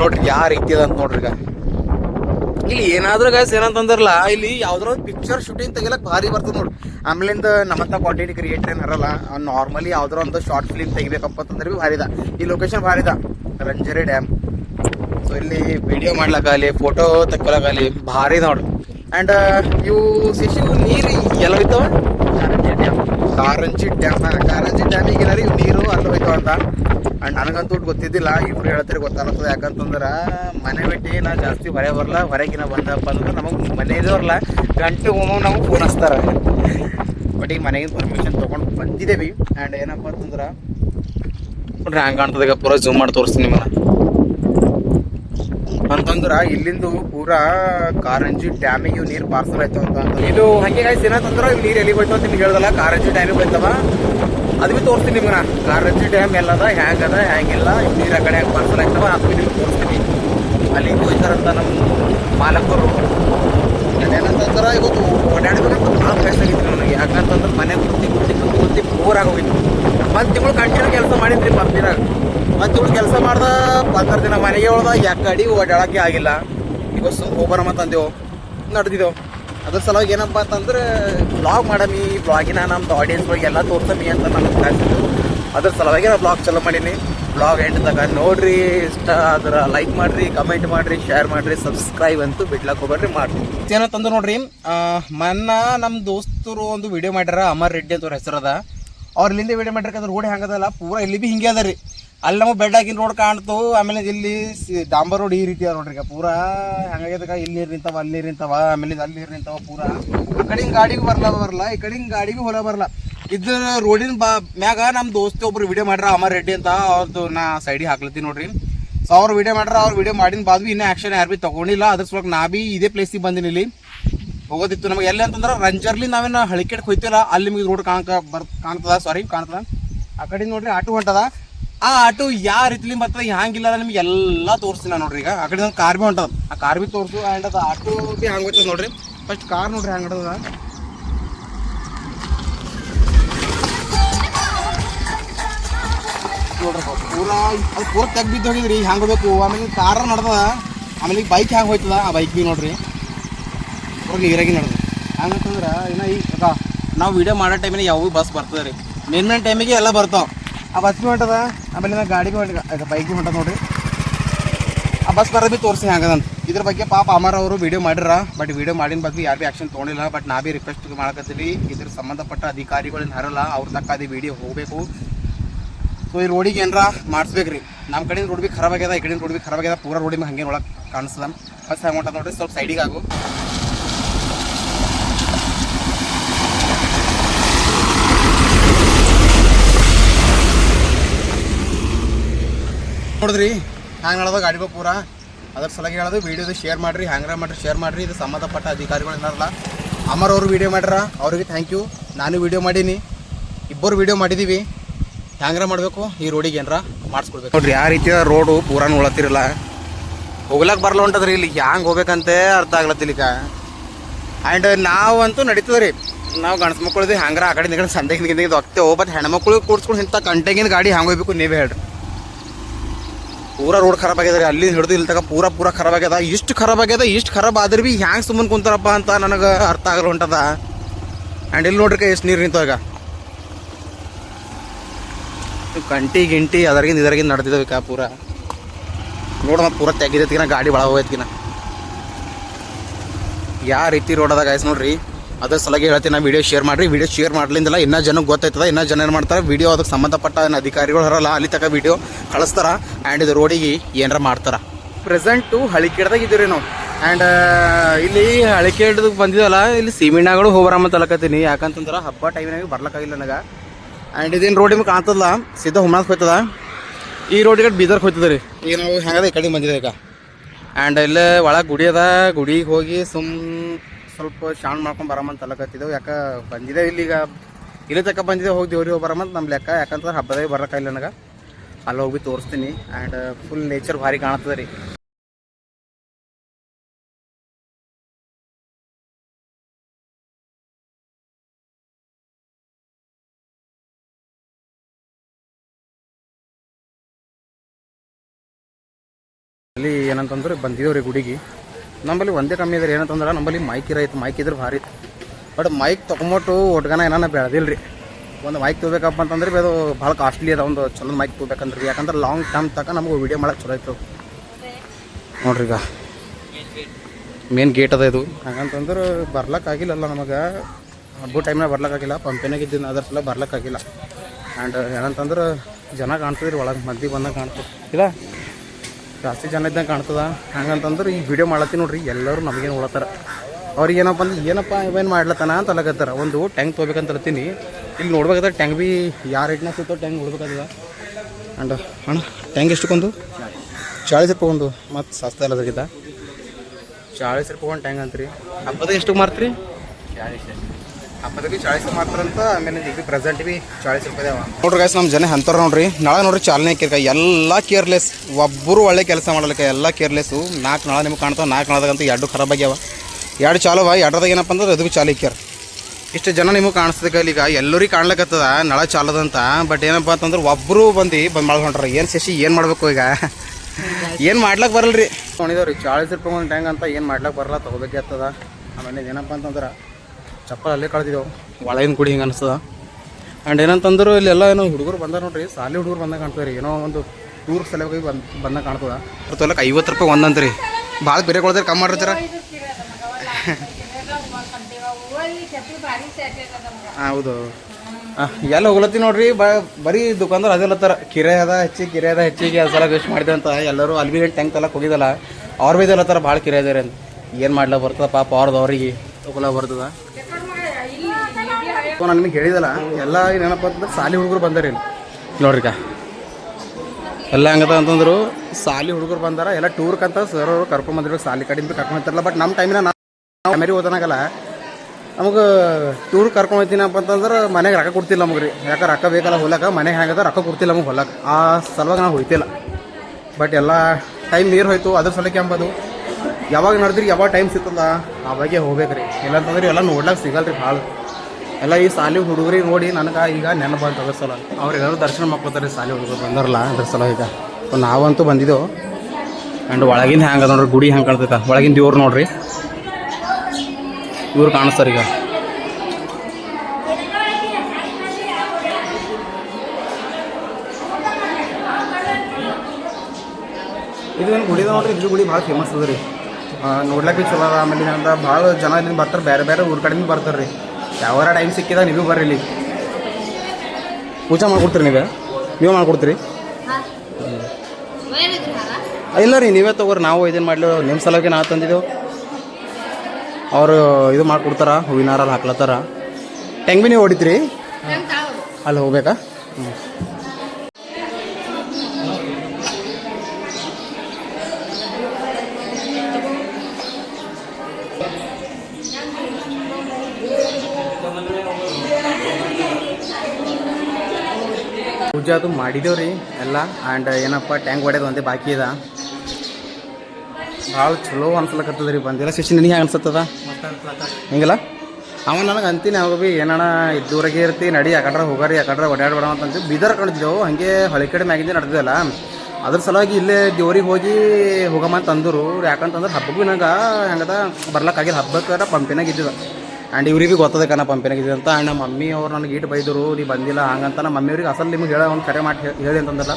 ನೋಡ್ರಿ ಯಾವ ರೀತಿ ಅಂತ ನೋಡ್ರಿ ಈಗ. ಇಲ್ಲಿ ಏನಾದ್ರೂ ಗಾಯಸ್ ಏನಂತಂದ್ರಲ್ಲ, ಇಲ್ಲಿ ಯಾವ್ದಾರ ಪಿಕ್ಚರ್ ಶೂಟಿಂಗ್ ತೆಗಿಲಕ್ ಭಾರಿ ಬರ್ತದೆ ನೋಡಿ ಆಮೇಲಿಂದ ನಮ್ಮಂತ ಕಾಂಟೆಂಟ್ ಕ್ರಿಯೇಟರ್ ಏನ್ ಇರಲ್ಲ ನಾರ್ಮಲಿ ಯಾವ್ದಾರ ಒಂದು ಶಾರ್ಟ್ ಫಿಲ್ಮ್ ತೆಗಿಬೇಕಪ್ಪ ಅಂತಂದ್ರೆ ಭೀ ಭಾರಿ ಈ ಲೊಕೇಶನ್ ಭಾರಿ ರಂಜರಿ ಡ್ಯಾಮ್ ಸೊ ಇಲ್ಲಿ ವಿಡಿಯೋ ಮಾಡ್ಲಕ್ಕಾಗಲಿ ಫೋಟೋ ತೆಕ್ಕೊಳಕಾಗಲಿ ಭಾರಿ ನೋಡ್ರಿ. ಆ್ಯಂಡ್ ಇವು ಶಿಶು ನೀರು ಎಲ್ಲ ಹೋಯ್ತಾವ? ಕಾರಂಜಿ ಡ್ಯಾಮ್. ಕಾರಂಜಿ ಡ್ಯಾಮಿಗೆ ಏನಾರ ಇವು ನೀರು ಅಲ್ಲಿ ಹೋಯ್ತಾವ ಅಂತ. ಆ್ಯಂಡ್ ನನಗಂತೂ ಗೊತ್ತಿದ್ದಿಲ್ಲ ಇವ್ರು ಹೇಳ್ತಾರೆ ಗೊತ್ತಾಗ್ತದೆ. ಯಾಕಂತಂದ್ರೆ, ಮನೆ ಬಿಟ್ಟು ನಾ ಜಾಸ್ತಿ ಹೊರೆ ಬರಲ್ಲ, ಹೊರಗಿನ ಬಂದಪ್ಪ ಅಂದ್ರೆ ನಮಗೆ ಮನೆ ಇದ್ದವ್ರಲ್ಲ ಗಂಟೆ ಒಮ್ಮೆ ನಮಗೆ ಫೋನ್ ಹಚ್ತಾರೆ. ಬಟ್ ಈಗ ಮನೆಗಿನ ಪರ್ಮಿಷನ್ ತೊಗೊಂಡು ಬಂದಿದ್ದೇವೆ. ಆ್ಯಂಡ್ ಏನಪ್ಪ ಅಂತಂದ್ರೆ ನೋಡ್ರಿ ಹ್ಯಾಂಗೆ ಕಾಣ್ತದೆ ಈಗ? ಪೂರ ಜೂಮ್ ಮಾಡಿ ತೋರಿಸ್ತೀನಿ ನಿಮಗೆ ಅಂತಂದ್ರ ಇಲ್ಲಿಂದು ಪೂರಾ ಕಾರಂಜಿ ಡ್ಯಾಮಿಗೆ ನೀರ್ ಪಾರ್ಸಲ್ ಆಯ್ತು ಅಂತ ಇದು ಹಂಗೆ ಗಾಯ್ಸ್ ಏನಂತಂದ್ರ ನೀರ್ ಎಲ್ಲಿ ಹೋಯ್ತಾವ ಅಂತ ನಿಮ್ಗೆ ಹೇಳ್ದಲ್ಲ, ಕಾರಂಜಿ ಡ್ಯಾಮಿಗೆ ಹೋಯ್ತಾವ. ಅದು ಭೀ ತೋರಿಸ್ತೀನಿ ನಿಮ್ಗೆ ನಾ ಕಾರಂಜಿ ಡ್ಯಾಮ್ ಎಲ್ಲದ ಹ್ಯಾಂಗದ ಹ್ಯಾಂಗಿಲ್ಲ ನೀರ ಆ ಕಡೆ ಪಾರ್ಸಲ್ ಆಯ್ತವ, ಅದು ನಿಮ್ಗೆ ತೋರಿಸ್ತೀನಿ. ಅಲ್ಲಿ ಹೋಯ್ತಾರಂತ ನಮ್ಮ ಮಾಲಕರು. ಏನಂತಂದ್ರೆ ಇವತ್ತು ಓಡಾಡ್ಬೇಕಂತ ಭಾಳ ಆಗಿತ್ತು ನನಗೆ. ಯಾಕಂತಂದ್ರೆ ಮನೆ ಕುರ್ತಿ ಕುಂತಿ ಕುಂತಿ ಕುಂತಿ ಬೋರ್ ಆಗೋಗಿತ್ತು. ಒಂದು ತಿಂಗಳು ಕಂಟಿನ್ಯೂ ಕೆಲಸ ಮಾಡಿದ್ರಿ ಪಂಪಿನಾಗ ಒಂದು ತಿಂಗಳು ಕೆಲಸ ಮಾಡ್ದ ಪಂದ್ರ ದಿನ ಮನೆಗೆ ಉಳ್ದ ಯಾಕಡಿ ಓಡಾಡೋಕೆ ಆಗಿಲ್ಲ. ಈಗ ಸುಮ್ ಹೋಗ್ಬರಮ್ಮ ತಂದೆವು ನಡೆದಿದ್ದೆವು ಅದ್ರ ಸಲುವಾಗಿ ಏನಪ್ಪ ಅಂತಂದ್ರೆ ಬ್ಲಾಗ್ ಮಾಡಮಿ ಬ್ಲಾಗಿನ ನಮ್ದು ಆಡಿಯನ್ಸ್ಗಳಿಗೆ ಎಲ್ಲ ತೋರ್ಸಮಿ ಅಂತ ಪ್ಲಾನ್ ಇತ್ತು ಅದ್ರ ಸಲುವಾಗಿ ನಾನು ಬ್ಲಾಗ್ ಚಲೋ ಮಾಡೀನಿ. ಬ್ಲಾಗ್ ಎಂಡ್ ತಗ ನೋಡ್ರಿ, ಇಷ್ಟ ಆದ್ರೆ ಲೈಕ್ ಮಾಡ್ರಿ ಕಮೆಂಟ್ ಮಾಡ್ರಿ ಶೇರ್ ಮಾಡ್ರಿ ಸಬ್ಸ್ಕ್ರೈಬ್ ಅಂತೂ ಬಿಡ್ಲಕ್ ಹೋಗ್ಬೇಡ್ರಿ ಮಾಡ್ರಿ ಏನಂತಂದ್ರೆ ನೋಡ್ರಿ ಮನ್ನ ನಮ್ಮ ದೋಸ್ತರು ಒಂದು ವಿಡಿಯೋ ಮಾಡ್ಯಾರ, ಅಮರ್ ರೆಡ್ಡಿ ಅಂತ ಅವ್ರ ಹೆಸರದ ಅವ್ರ ಇಲ್ಲಿಂದ ವಿಡಿಯೋ ಮಾಡಿರ್ಕಂದ್ರೆ ರೋಡ್ ಹೆಂಗದಲ್ಲ ಪೂರಾ ಇಲ್ಲಿ ಬಿ ಹಿಂಗೆ ಅದ ಅಲ್ಲಿ ನಮಗೆ ಬೆಡ್ ಹಾಕಿ ರೋಡ್ ಕಾಣ್ತು, ಆಮೇಲೆ ಇಲ್ಲಿ ಡಾಂಬರ್ ರೋಡ್ ಈ ರೀತಿ ಅದ ನೋಡ್ರಿ ಈಗ, ಪೂರಾ ಇಲ್ಲಿ ನೀರು ನಿಂತಾವ, ಅಲ್ಲಿ ನಿಂತಾವ ಆಮೇಲೆ ಅಲ್ಲಿ ನೀರು ನಿಂತಾವ, ಪೂರಾ. ಆ ಕಡೆ ಗಾಡಿಗೂ ಬರ್ಲ ಬರಲ್ಲ ಈ ಕಡೆ ಗಾಡಿಗೂ ಹೊಲ ಬರಲ್ಲ ಇದ್ರ ರೋಡಿನ ಬಾ ಮ್ಯಾಗ ನಮ್ಮ ದೋಸ್ತ ಒಬ್ರು ವಿಡಿಯೋ ಮಾಡ್ರ, ಅಮರ್ ರೆಡ್ಡಿ ಅಂತ ಅವ್ರದ್ದು ನಾ ಸೈಡಿಗೆ ಹಾಕ್ಲತ್ತೀನಿ ನೋಡ್ರಿ. ಸೊ ಅವ್ರು ವಿಡಿಯೋ ಮಾಡ್ರ, ಅವ್ರು ವಿಡಿಯೋ ಮಾಡಿನ ಬಾದ್ ಇನ್ನೂ ಆ್ಯಕ್ಷನ್ ಯಾರು ಭೀ ತಗೊಂಡಿಲ್ಲ. ಅದ್ರ ಸಲುವಾಗಿ ನಾ ಭೀ ಇದೇ ಪ್ಲೇಸಿಗೆ ಬಂದಿನಿ ಇಲ್ಲಿ. ಹೋಗೋದಿತ್ತು ನಮಗೆ. ಎಲ್ಲಿ ಅಂತಂದ್ರೆ ರಂಜರ್ಲಿ ನಾವೇನು ಹಳಿಕೆಟ್ ಹೋಯ್ತಿಲ್ಲ, ಅಲ್ಲಿ ನಿಮಗೆ ರೋಡ್ ಕಾಣಕ ಬರ್ ಕಾಣ್ತದ ಸಾರಿ ಕಾಣ್ತದ. ಆ ಕಡೆ ನೋಡ್ರಿ ಆಟೋ ಹೊಂಟದ. ಆ ಆಟೋ ಯಾವ ರೀತಿಲಿ ಮತ್ತೆ ಹ್ಯಾಂಗಿಲ್ಲ ನಿಮ್ಗೆ ಎಲ್ಲ ತೋರಿಸ್ತೀನಿ ನೋಡ್ರಿ ಈಗ. ಆ ಕಡೆ ಒಂದು ಕಾರ್ ಭೀ ಹೊಂಟದ. ಆ ಕಾರ್ ಬಿ ತೋರಿಸು ಆ್ಯಂಡ್ ಅದು ಆಟೋ ಬಿ ಹಂಗೆ ಹೋಯ್ತದ ನೋಡ್ರಿ. ಫಸ್ಟ್ ಕಾರ್ ನೋಡ್ರಿ ಹ್ಯಾಂಗ್ ಹೊಂಟದ ನೋಡ್ರಿ. ಪೂರಾ ಅದು ಪೂರ ತೆಗ್ ಬಿದ್ದು ಹೋಗಿದ್ರಿ. ಹೆಂಗೆ ಹೋಗ್ಬೇಕು. ಆಮೇಲೆ ಕಾರ ನಡ್ದದ ಆಮೇಲೆ ಈಗ ಬೈಕ್ ಹ್ಯಾಂಗೆ ಹೋಯ್ತದ? ಆ ಬೈಕ್ ಭೀ ನೋಡ್ರಿ. ಪೂರ ನೀರಾಗಿ ನಡೆದ ಹಂಗಂತಂದ್ರೆ, ಇನ್ನು ಈಗ ನಾವು ವೀಡಿಯೋ ಮಾಡೋ ಟೈಮಿಗೆ ಯಾವ ಬಸ್ ಬರ್ತದೆ ರೀ. ಮೇನ್ ಮೇನ್ ಟೈಮಿಗೆ ಎಲ್ಲ ಬರ್ತಾವ. ಆ ಬಸ್ ಭೀ ಹೊಂಟದ? ಆಮೇಲೆ ನಾ ಗಾಡಿ ಬಿ ಹೊಂಟ ಬೈಕ್ ಭೀ ಹೊಂಟದ ನೋಡ್ರಿ. ಆ ಬಸ್ ಬರೋದು ಭೀ ತೋರಿಸಿ ಹಂಗದಂತ. ಇದ್ರ ಬಗ್ಗೆ ಪಾಪ ಅಮರ್ ಅವರು ವಿಡಿಯೋ ಮಾಡಿರ. ಬಟ್ ವಿಡಿಯೋ ಮಾಡಿನ ಬಗ್ಗೆ ಯಾರು ಭೀ ಆ್ಯಕ್ಷನ್ ತೊಗೊಂಡಿಲ್ಲ. ಬಟ್ ನಾ ಬಿ ರಿಕ್ವೆಸ್ಟ್ ಮಾಡಕತ್ತೀವಿ ಇದ್ರ ಸಂಬಂಧಪಟ್ಟ ಅಧಿಕಾರಿಗಳನ್ನ ಹರಲ್ಲ. ಅವ್ರ ತಕ್ಕ ಅದು ವಿಡಿಯೋ ಹೋಗಬೇಕು. ಸೊ ಈ ರೋಡಿಗೆ ಏನಾರ ಮಾಡಿಸ್ಬೇಕ್ರಿ. ನಮ್ಮ ಕಡೆಯಿಂದ ರೋಡ್ ಬಿ ಖರಾಬ್ ಆಗ್ಯದ, ಈ ಕಡೆಯಿಂದ ರೋಡ್ ಬಿ ಖರಾಬ್ ಆಗ್ಯದ. ಪೂರ ರೋಡಿ ಹಂಗೆ ಒಳಗೆ ಕಾಣಿಸ್ತದ ಫಸ್ಟ್ ಹೊಂಟದ ನೋಡ್ರಿ, ಸ್ವಲ್ಪ ಸೈಡಿಗೆ ಆಗು. ನೋಡಿದ್ರಿ, ಹ್ಯಾಂಗೆ ನಡೆದ ಗಾಡಿಗಳು ಪೂರ. ಅದ್ರ ಸಲಗಿ ಹೇಳೋದು ವೀಡಿಯೋದು ಶೇರ್ ಮಾಡಿರಿ ಹ್ಯಾಂಗ್ರ ಮಾಡಿರಿ ಶೇರ್ ಮಾಡಿರಿ. ಇದು ಸಂಬಂಧಪಟ್ಟ ಅಧಿಕಾರಿಗಳು ಏನಾರಲ್ಲ ಅಮರ್ ಅವರು ವೀಡಿಯೋ ಮಾಡ್ಯಾರ. ಅವ್ರಿಗೆ ಥ್ಯಾಂಕ್ ಯು ನಾನು ವೀಡಿಯೋ ಮಾಡೀನಿ. ಇಬ್ಬರು ವೀಡಿಯೋ ಮಾಡಿದ್ದೀವಿ ಹ್ಯಾಂಗ್ರ ಮಾಡಬೇಕು? ಈ ರೋಡಿಗೆ ಏನಾರ ಮಾಡಿಸ್ಕೊಡ್ಬೇಕು. ನೋಡ್ರಿ ಯಾವ ರೀತಿಯ ರೋಡು ಪೂರಾ ನೋಡತ್ತಿರಲ್ಲ ಹೋಗ್ಲಕ್ಕೆ ಬರಲ್ಲ ಹೊಂಟದ್ರಿ ಇಲ್ಲಿ. ಹ್ಯಾಂಗೆ ಹೋಗ್ಬೇಕಂತೆ ಅರ್ಥ ಆಗ್ಲತ್ತಿಲ್ಲ ಈಗ. ಆ್ಯಂಡ್ ನಾವಂತೂ ನಡೀತದೆ ರೀ ನಾವು ಗಣಸು ಮಕ್ಕಳದ್ದು ಹ್ಯಾಂಗ್ರ ಆ ಕಡೆ ಕಡೆ ಸಂದೇಹ ಗಿಂದ ಹೋಗ್ತೇವೆ. ಬಟ್ ಹೆಣ್ಮಕ್ಳು ಕೂಡ್ಸ್ಕೊಂಡು ಇಂಥ ಕಂಟೆಗಿನ ಗಾಡಿ ಹ್ಯಾಂಗೆ ಹೋಗ್ಬೇಕು ನೀವೇ ಹೇಳ್ರಿ. ಪೂರಾ ರೋಡ್ ಖರಾಬ್ ಆಗ್ಯದ ರೀ ಅಲ್ಲಿ ಹಿಡಿದು ಇಲ್ಲಿ ತಗ ಪೂರಾ ಪೂರಾ ಖರಾಬ್ ಆಗ್ಯದ. ಇಷ್ಟು ಖರಾಬ್ ಆಗ್ಯದ, ಇಷ್ಟು ಖರಾಬ್ ಆದ್ರೆ ಬಿ ಹ್ಯಾಂಗೆ ಸುಮ್ಮನೆ ಕುಂತಾರಪ್ಪ ಅಂತ ನನಗೆ ಅರ್ಥ ಆಗಲ್ಲ ಹೊಂಟದ ಆ್ಯಂಡ್ ಇಲ್ಲಿ ನೋಡ್ರಿ ಎಷ್ಟು ನೀರು ಇವ್ ಕಂಟಿ ಗಿಂಟಿ ಅದರ್ಗಿಂದ ಇದರ್ಗಿಂದ ನಡೆದಿದ್ದಾವೆ ಕಾ ಪೂರ. ನೋಡ ಮತ್ತೆ ಪೂರ ತೆಗಿದತ್ಕಿನ ಗಾಡಿ ಒಳಗೆ ಹೋಗೈತ್ಕಿನ ಯಾವ ರೀತಿ ರೋಡ್ ಅದ ಗಾಯ್ಸ್ ನೋಡ್ರಿ. ಅದ್ರ ಸಲಗೆ ಹೇಳ್ತೀನಿ ನಾ ವಿಡಿಯೋ ಶೇರ್ ಮಾಡ್ರಿ. ವಿಡಿಯೋ ಶೇರ್ ಮಾಡ್ಲಿಂದಲ್ಲ ಇನ್ನ ಜನಕ್ಕೆ ಗೊತ್ತಾಯ್ತದ ಇನ್ನ ಜನ ಏನು ಮಾಡ್ತಾರೆ? ವಿಡಿಯೋ ಅದಕ್ಕೆ ಸಂಬಂಧಪಟ್ಟ ಅಧಿಕಾರಿಗಳು ಹರಲ್ಲ ಅಲ್ಲಿ ತಕ ವಿಡಿಯೋ ಕಳಿಸ್ತಾರ. ಆ್ಯಂಡ್ ಇದು ರೋಡಿಗೆ ಏನಾರ ಮಾಡ್ತಾರ. ಪ್ರೆಸೆಂಟು ಹಳಿಕೇಡ್ದಾಗ ಇದ್ದೀವಿ ನಾವು. ಆ್ಯಂಡ್ ಇಲ್ಲಿ ಹಳಿಕೆಡ್ದು ಬಂದಿದಲ್ಲ ಇಲ್ಲಿ ಸೀಮಿಣ್ಣಗಳು ಹೋಗ್ಬರಮ್ಮ ತಲಕತ್ತೀನಿ. ಯಾಕಂತಂದ್ರೆ ಹಬ್ಬ ಟೈಮಿನಾಗ ಬರ್ಲಕ್ಕಾಗಿಲ್ಲ ನನಗೆ. ಆ್ಯಂಡ್ ಇದೇನು ರೋಡ್ ನಿಮ್ಗೆ ಕಾಣ್ತದಲ್ಲ ಸೀದಾ ಹುಮ್ನಾಕ್ ಹೋಯ್ತದ? ಈ ರೋಡಿಗೆ ಬೀದರ್ಗೆ ಹೋಯ್ತದ ರೀ ಈಗ ನಾವು ಹೆಂಗದ ಈ ಕಡೆ ಬಂದಿದೆ ಈಗ? ಆ್ಯಂಡ್ ಇಲ್ಲೇ ಒಳಗೆ ಗುಡಿ ಅದ. ಗುಡಿಗೆ ಹೋಗಿ ಸುಮ್ ಸ್ವಲ್ಪ ಶಾಣ್ ಮಾಡ್ಕೊಂಡು ಬರಮಂತ ತಲಕತ್ತಿದ್ದೆವು ಯಾಕೆ ಬಂದಿದ್ದೇವೆ ಇಲ್ಲಿಗ ಇಲ್ಲಿ ತಕ್ಕ ಬಂದಿದೆ ಹೋಗಿ ದೇವ್ರಿಗೆ ಹೋಗಿ ಬರಮಂತ ನಮ್ಮ ಲೆಕ್ಕ. ಯಾಕಂದ್ರೆ ಹಬ್ಬದಾಗ ಬರೋಕ್ಕಾಗಿಲ್ಲ ನನಗೆ. ಅಲ್ಲಿ ಹೋಗಿ ತೋರಿಸ್ತೀನಿ. ಆ್ಯಂಡ್ ಫುಲ್ ನೇಚರ್ ಭಾರಿ ಕಾಣ್ತದೆ ರೀ ಏನಂತಂದ್ರೆ ಬಂದಿದ್ದೇವೆ ರೀ ಗುಡಿಗೆ. ನಮ್ಮಲ್ಲಿ ಒಂದೇ ಕಮ್ಮಿ ಇದ್ರೆ ಏನಂತಂದ್ರೆ ನಮ್ಮಲ್ಲಿ ಮೈಕ್ ಇರೈತೆ ಮೈಕ್ ಇದ್ರೆ ಭಾರಿ ಬಟ್ ಮೈಕ್ ತೊಗೊಂಬಿಟ್ಟು ಒಟ್ಗನ ಏನಾನ ಬೆಳೆದಿಲ್ಲ ರೀ ಒಂದು ಮೈಕ್ ತೊಗೋಬೇಕಪ್ಪ ಅಂತಂದ್ರೆ ಅದು ಭಾಳ ಕಾಸ್ಟ್ಲಿ ಅದ, ಒಂದು ಚಂದ ಮೈಕ್ ತೊಗೋಬೇಕಂದ್ರೆ ಯಾಕಂದ್ರೆ ಲಾಂಗ್ ಟೈಮ್ ತನಕ ನಮಗೆ ವಿಡಿಯೋ ಮಾಡಕ್ಕೆ ಚಲೋ ಆಯ್ತು ನೋಡ್ರಿ ಈಗ. ಮೇನ್ ಗೇಟ್ ಅದ ಇದು. ಹಾಗಂತಂದ್ರೆ ಬರ್ಲಕ್ಕಾಗಿಲ್ಲಲ್ಲ ನಮಗೆ. ಹಬ್ಬ ಟೈಮ್ನಾಗ ಬರ್ಲಕ್ಕಾಗಿಲ್ಲ ಪಂಪಿನಾಗ ಇದ್ದಿದ್ದು ಅದರ ಸಲ ಬರ್ಲಕ್ಕಾಗಿಲ್ಲ ಆ್ಯಂಡ್ ಏನಂತಂದ್ರೆ ಜನ ಕಾಣ್ತದ್ರಿ ಒಳಗೆ, ಮಂದಿ ಬಂದಾಗ ಕಾಣ್ತದೆ ಇಲ್ಲ? ಜಾಸ್ತಿ ಜನ ಇದ್ದಂಗೆ ಕಾಣ್ತದ. ಹಂಗಂತಂದ್ರೆ ಈ ವಿಡಿಯೋ ಮಾಡ್ಲತ್ತಿ ನೋಡ್ರಿ, ಎಲ್ಲರೂ ನಮಗೇನು ಉಳತ್ತಾರ. ಅವ್ರಿಗೆ ಏನಪ್ಪ ಅಂದ್ರೆ, ಏನಪ್ಪ ಇವೇನು ಮಾಡ್ಲತ್ತಾನ ಅಂತ ಅಲ್ಲಕತ್ತಾರ ಒಂದು ಟ್ಯಾಂಕ್ ತೊಗೋಬೇಕಂತ ಹೇಳ್ತೀನಿ ಇಲ್ಲಿ ನೋಡ್ಬೇಕಾದ್ರೆ ಟ್ಯಾಂಕ್ ಬಿ ಯಾರು ರೇಟ್ನಾಗ ಸಿಗ್ತಾವೆ ಟ್ಯಾಂಕ್ ನೋಡ್ಬೇಕಾದ ಆ್ಯಂಡ್ ಅಣ್ಣ ಟ್ಯಾಂಕ್ ಎಷ್ಟಕ್ಕೊಂದು? ಚಾಳಿಸ್ ರೂಪಾಯಿ ಒಂದು. ಮತ್ತು ಸಸ್ತ ಇಲ್ಲ ಅದಕ್ಕಿಂತ ಚಾಳಿಸ್ ರೂಪಾಯಿ ಒಂದು ಟ್ಯಾಂಕ್ ಅಂತ್ರಿ. ಹಬ್ಬದ ಎಷ್ಟು ಮಾರ್ತ್ರಿ? ಚಾಳಿಸ್ ಮಾರ್ತಾರಂತ ಆಮೇಲೆ ಈಗ ಪ್ರೆಸೆಂಟ್ ಬಿ ಚಾಳಿಸ್ ರೂಪಾಯಿ ಅದಾವ ನೋಡ್ರಿ ಗಾಯ್ಸ್ ನಮ್ಮ ಜನ ಹಂತರ ನೋಡ್ರಿ. ನಾಳೆ ನೋಡ್ರಿ ಚಾಲನೆ ಕೇರ್ಕ ಎಲ್ಲ ಕೇರ್ಲೆಸ್ ಒಬ್ಬರು ಒಳ್ಳೆ ಕೆಲಸ ಮಾಡಲಿಕ್ಕ ಎಲ್ಲ ಕೇರ್ಲೆಸ್ ನಾಲ್ಕು ನಾಳೆ ನಿಮ್ಗೆ ಕಾಣ್ತಾವ ನಾಲ್ಕು ನಾಳದಾಗಂತೂ ಎರಡು ಖರಾಬ್ ಆಗ್ಯಾವ. ಎರಡು ಚಾಲು ಅವ ಎರಡದಾಗ ಏನಪ್ಪ ಅಂದ್ರೆ ಅದು ಬಿ ಚಾಲಿ ಇಕ್ಕ್ಯಾರ ಇಷ್ಟು ಜನ ನಿಮಗೆ ಕಾಣಿಸ್ತದೆ ಈಗ. ಎಲ್ಲರಿಗೂ ಕಾಣ್ಲಕ್ಕತ್ತದ ನಳ ಚಾಲದಂತ. ಬಟ್ ಏನಪ್ಪ ಅಂತಂದ್ರೆ ಒಬ್ಬರು ಬಂದು ಬಂದು ಮಾಡ್ಕೊಂಡ್ರೆ ಏನು ಶಶಿ ಏನು ಮಾಡಬೇಕು ಈಗ? ಏನು ಮಾಡ್ಲಕ್ಕೆ ಬರಲ್ರಿ? ತೊಗೊಂಡಿದ್ದೇವ್ರಿ ಚಾಳಿಸ್ ರೂಪಾಯಿ ಒಂದು ಟ್ಯಾಂಕ್ ಅಂತ ಏನು ಮಾಡ್ಲಕ್ಕೆ ಬರಲ್ಲ ತೊಗೋಬೇಕೇ ಆಗ್ತದ ಆಮೇಲೆ ಏನಪ್ಪ ಅಂತಂದ್ರೆ ಚಪ್ಪಲ್ ಅಲ್ಲೇ ಕಳ್ದಿದ್ದೆವು. ಒಳಗಿನ ಕುಡಿ ಹಿಂಗೆ ಅನಿಸ್ತದ. ಆ್ಯಂಡ್ ಏನಂತಂದ್ರೆ ಇಲ್ಲೆಲ್ಲ ಏನೋ ಹುಡುಗರು ಬಂದಾರ ನೋಡ್ರಿ ಸಾಲಿ ಹುಡುಗರು ಬಂದಾಗ ಕಾಣ್ತದೆ ರೀ. ಏನೋ ಒಂದು ಟೂರ್ ಸಲುವಾಗಿ ಬಂದು ಬಂದಾಗ ಕಾಣ್ತದ. ತೊಲಕ್ಕೆ ಐವತ್ತು ರೂಪಾಯಿ ಒಂದಂತ್ರಿ ಭಾಳ ಬೇರೆ ಕೊಡ್ತಾರೆ ಕಮ್ಮಿ ಮಾಡಿರ್ತಾರ ಹೌದು. ಎಲ್ಲ ಹೋಗ್ಲತ್ತಿ ನೋಡ್ರಿ ಬ ಬರೀ ದುಕಾನ್ದಾರ ಅದೆಲ್ಲತ್ತಾರ ಕಿರೆ ಅದ ಹೆಚ್ಚಿಗೆ ಕಿರೆ ಅದ ಹೆಚ್ಚಿಗೆ ಅದು ಸಲ ವೇಸ್ಟ್ ಮಾಡಿದೆ ಅಂತ ಎಲ್ಲರೂ ಅಲ್ಲಿ ಟ್ಯಾಂಕ್ ತಲಕ್ಕೆ ಹೋಗಿದಲ್ಲ ಅವ್ರ ಬಿ ಇದೆಲ್ಲತ್ತಾರ ಭಾಳ ಕಿರೆ ಇದಾರೆ ಅಂತ. ಏನು ಮಾಡ್ಲಾ ಬರ್ತದ ಪಾಪ ಅವ್ರದ್ದು ಅವ್ರಿಗೆ. ತಗೊಳ ಬರ್ತದ. ನಾನು ನಿಮಗೆ ಹೇಳಿದಲ್ಲ ಎಲ್ಲ ಏನಪ್ಪ ಅಂತಂದ್ರೆ ಸಾಲಿ ಹುಡುಗರು ಬಂದಾರ ಇಲ್ಲಿ. ನೋಡ್ರಿಕ. ಎಲ್ಲ ಹಂಗದ ಅಂತಂದ್ರು ಸಾಲಿ ಹುಡುಗರು ಬಂದಾರ ಎಲ್ಲ ಟೂರ್ಕಂತ ಸರ್ ಅವರು ಕರ್ಕೊಂಡ್ ಬಂದಿರೋ ಸಾಲಿ ಕಡಿಮೆ ಕರ್ಕೊಂಡ್ ಹೋಗ್ತಾರಲ್ಲ ಬಟ್ ನಮ್ಮ ಟೈಮಿನ ನಾವು ಮರಿ ಓದನಾಗಲ್ಲ ನಮಗೆ ಟೂರ್ ಕರ್ಕೊಂಡು ಹೋಗ್ತೀನಪ್ಪ ಅಂತಂದ್ರೆ ಮನೆಗೆ ರೊಕ್ಕ ಕೊಡ್ತಿಲ್ಲ ನಮಗೆ ರೀ ಯಾಕೆ ರೊಕ್ಕ ಬೇಕಲ್ಲ ಹೊಲಕ್ಕೆ ಮನೆಗೆ ಹೆಂಗದ ರೊಕ್ಕ ಕೊಡ್ತಿಲ್ಲ ನಮಗೆ ಹೊಲಕ್ಕೆ. ಆ ಸಲುವಾಗಿ ನಾವು ಹೋಯ್ತಿಲ್ಲ. ಬಟ್ ಎಲ್ಲ ಟೈಮ್ ನೀರು ಹೋಯ್ತು ಅದ್ರ ಸಲಕ್ಕೆ ಅಂಬೋದು ಯಾವಾಗ ನಡೆದ್ರಿ ಯಾವಾಗ ಟೈಮ್ ಸಿಗ್ತದ ಅವಾಗೆ ಹೋಗ್ಬೇಕು ರೀ ಇಲ್ಲಂತಂದ್ರೆ ಎಲ್ಲ ನೋಡ್ಲಾಕ ಸಿಗಲ್ಲ ರೀ ಭಾಳ. ಎಲ್ಲ ಈ ಸಾಲಿ ಹುಡುಗರಿಗೆ ನೋಡಿ ನನಗೆ ಈಗ ನೆನಪು ಅಂತ ಅದ್ರ ಸಲ. ಅವ್ರಿಗೆಲ್ಲರೂ ದರ್ಶನ ಮಾಡ್ಕೊತಾರೆ ಸಾಲಿ ಹುಡುಗರು ಬಂದಾರಲ್ಲ ಅದ್ರ ಸಲ ಈಗ. ನಾವಂತೂ ಬಂದಿದ್ದೆವು ಆ್ಯಂಡ್ ಒಳಗಿನ ಹ್ಯಾಂಗ ನೋಡ್ರಿ, ಗುಡಿ ಹ್ಯಾಂಗೆ ಕಾಣ್ತೈತೆ ಒಳಗಿನ ದೇವ್ರು ನೋಡ್ರಿ. ಇವ್ರು ಕಾಣಿಸ್ತಾರೆ ಈಗ. ಇದು ಏನು ಗುಡಿ ಅದ ನೋಡ್ರಿ ಇದ್ರ ಗುಡಿ ಭಾಳ ಫೇಮಸ್ ಅದ ರೀ. ನೋಡ್ಲಿಕ್ಕೆ ಚಲೋ ಅದ ಆಮೇಲೆ ಭಾಳ ಜನ ಇಲ್ಲಿ ಬರ್ತಾರೆ ಬೇರೆ ಬೇರೆ ಊರ ಕಡೆಯಿಂದ ಬರ್ತಾರೆ ರೀ ಯಾವಾರ ಟೈಮ್ ಸಿಕ್ಕಿದ ನೀವು ಬರ್ರಿ ಇಲ್ಲಿ. ಪೂಜೆ ಮಾಡ್ಕೊಡ್ತೀರಿ ನೀವೇ? ನೀವೇ ಮಾಡ್ಕೊಡ್ತೀರಿ? ಇಲ್ಲ ರೀ ನೀವೇ ತಗೋರಿ. ನಾವು ಇದೇನು ಮಾಡಲಿ ನಿಮ್ಮ ಸಲುವಾಗಿ ನಾ ತಂದಿದ್ದೆವು ಅವರು ಇದು ಮಾಡ್ಕೊಡ್ತಾರ ಹೂವಿನಾರಲ್ಲಿ ಹಾಕ್ಲತ್ತಾರ. ಟೆಂಗ್ ಬಿ ನೀವು ಹೊಡಿತೀರಿ? ಅಲ್ಲಿ ಹೋಗ್ಬೇಕಾ? ಹ್ಞೂ ಪೂಜೆ ಅದು ಮಾಡಿದೇವು ರೀ ಎಲ್ಲ ಆ್ಯಂಡ್ ಏನಪ್ಪ ಟ್ಯಾಂಕ್ ಹೊಡೆದು ಒಂದೇ ಬಾಕಿ ಅದ. ಭಾಳ ಚಲೋ ಅನ್ಸಲಕತ್ತದ ರೀ ಬಂದಿಲ್ಲ ಶಿಶಿ ನಿನಗೆ ಅನ್ಸತ್ತದ? ಹಿಂಗಿಲ್ಲ? ಅವ ನನಗೆ ಅಂತೀನಿ, ಅವಾಗ ಭೀ ಏನಣ್ಣ ಇದ್ದೂರಾಗೆ ಇರ್ತಿ, ನಡಿ ಯಾಕಡ್ರೆ ಹೋಗಾರಿ ಯಾಕಡ್ರೆ ಓಡಾಡ್ಬೇಡ ಅಂತಂದು ಬೀದರ್ ಕಂಡಿದ್ದೆವು ಹಾಗೆ ಹಳೆ ಕಡೆ ಮ್ಯಾಗಿಂದ ನಡೆದಿದ್ದಲ್ಲ. ಅದ್ರ ಸಲುವಾಗಿ ಇಲ್ಲೇ ದೇವ್ರಿಗೆ ಹೋಗಿ ಹೋಗಮ್ಮ ಅಂತಂದರು ಯಾಕಂತಂದ್ರೆ ಹಬ್ಬಕ್ಕೂ ನಂಗೆ ಹೆಂಗದ ಬರ್ಲಕ್ಕಾಗಿಲ್ಲ ಹಬ್ಬಕ್ಕೆ ಪಂಪಿನಾಗ ಇದ್ದಿದ. ಆ್ಯಂಡ್ ಇವ್ರಿಗೆ ಗೊತ್ತದ ಕಣ ಪಂಪಿನಾಗಿದೆ ಅಂತ. ಆ್ಯಂಡ್ ನಮ್ಮ ಮಮ್ಮಿ ಅವ್ರು ನನಗೆ ಈಟು ಬೈದರು, ನೀ ಬಂದಿಲ್ಲ ಹಂಗಂತ. ನಮ್ಮ ಮಮ್ಮಿಯವ್ರಿಗೆ ಅಸಲು ನಿಮ್ಗೆ ಹೇಳೋ ಒಂದು ಕರೆ ಮಾಡಿ ಹೇಳಿ ಅಂತಂದಲ್ಲ.